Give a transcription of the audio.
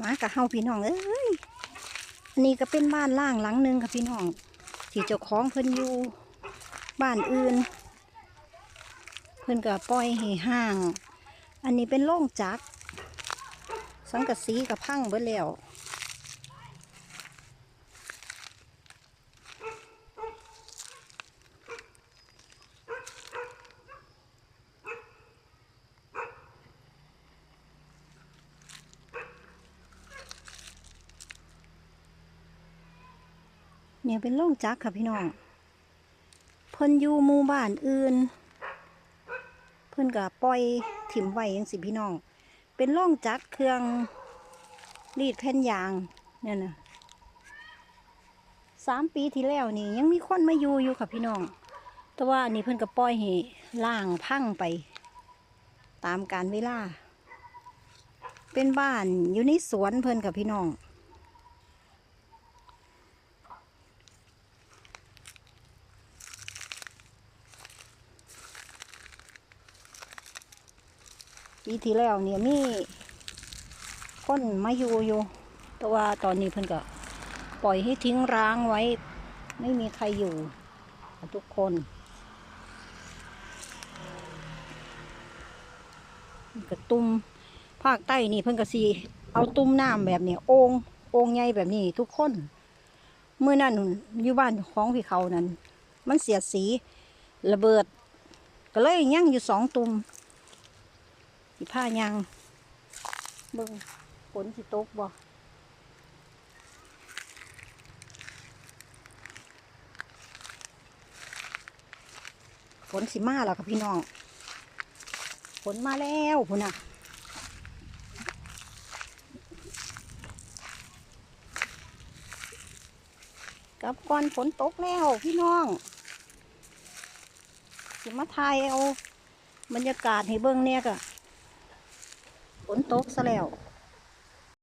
มากับเฮาพี่น้องเอ้ยอันนี้ก็เป็นบ้านล่างหลังหนึ่งค่ะพี่น้อง ที่เจ้าของเพิ่นอยู่บ้านอื่น เพิ่นก็ปล่อยให้ห้าง อันนี้เป็นโล่งจัก สังกะสีกับพังเบิดแล้ว เนี่ยเป็นโล่งจักค่ะพี่น้องเพิ่นอยู่หมู่บ้านอื่น เพิ่นก็ปล่อยถิ่มไว้ยังสิพี่น้อง เป็นโล่งจักเครื่องรีดแผ่นยางเนี่ยนะสามปีที่แล้วนี่ยังมีคนมาอยู่อยู่ค่ะพี่น้อง แต่ว่านนี้เพิ่นก็ปล่อยให้ล่างพังไป ตามการเวลา เป็นบ้านอยู่ในสวนเพิ่นค่ะพี่น้อง ปีที่แล้วเนี่ยมีคนมาอยู่อยู่ แต่ว่าตอนนี้เพิ่นก็ปล่อยให้ทิ้งร้างไว้ ไม่มีใครอยู่ ทุกคนกระตุ้มภาคใต้นี่เพิ่นก็สีเอาตุ้มน้ำแบบเนี้ยโององใหญ่แบบนี้ทุกคนเมื่อนั้นอยู่บ้านของพี่เขานั้น มันเสียดสีระเบิด ก็เลยยั่งอยู่สองตุ่ม สิผ้ายางเบิ่งฝนสิตกบ่ฝนสิมาแล้วค่ะพี่น้องฝนมาแล้วพุ่นน่ะกลับก่อนฝนตกแล้วพี่น้อง สิมาทายเอาบรรยากาศให้เบิ่งเนี่ยก่ะ ฝนตกซะแล้ว